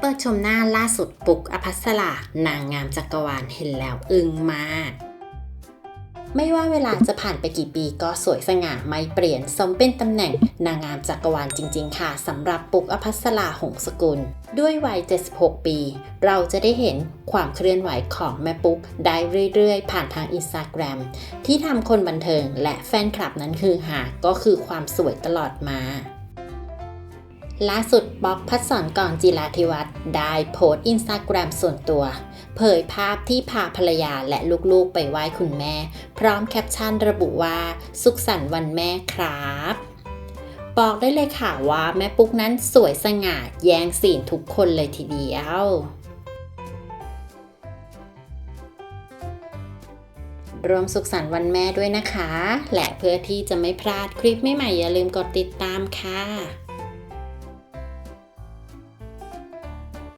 เปิดชมหน้าล่าสุดปุกอภัสรานางงามจักรวาลเห็นแล้วอึ้งมาก ไม่ว่าเวลาจะผ่านไปกี่ปีก็สวยสง่าไม่เปลี่ยนสมเป็นตำแหน่งนางงามจักรวาลจริง ๆ ค่ะสำหรับปุกอภัสราหงสกุล ด้วยวัย 76 ปี เราจะได้เห็นความเคลื่อนไหวของแม่ปุ๊กได้เรื่อย ๆ ผ่านทางอินสตาแกรมที่ทำคนบันเทิงและแฟนคลับนั้นคือหาก็คือความสวยตลอดมา ล่าสุดป๊อกพัดสอนก่อนจิราธิวัฒน์ได้โพสต์อินสตาแกรมส่วนตัว เผยภาพที่พาภรรยาและลูกๆไปไหว้คุณแม่ พร้อมแคปชั่นระบุว่า สุขสันต์วันแม่ครับบอกได้เลยค่ะว่าแม่ปุ๊กนั้นสวยสง่าแย่งซีนทุกคนเลยทีเดียวรวมสุขสันต์วันแม่ด้วยนะคะ และเพื่อที่จะไม่พลาดคลิปใหม่ๆอย่าลืมกดติดตามค่ะ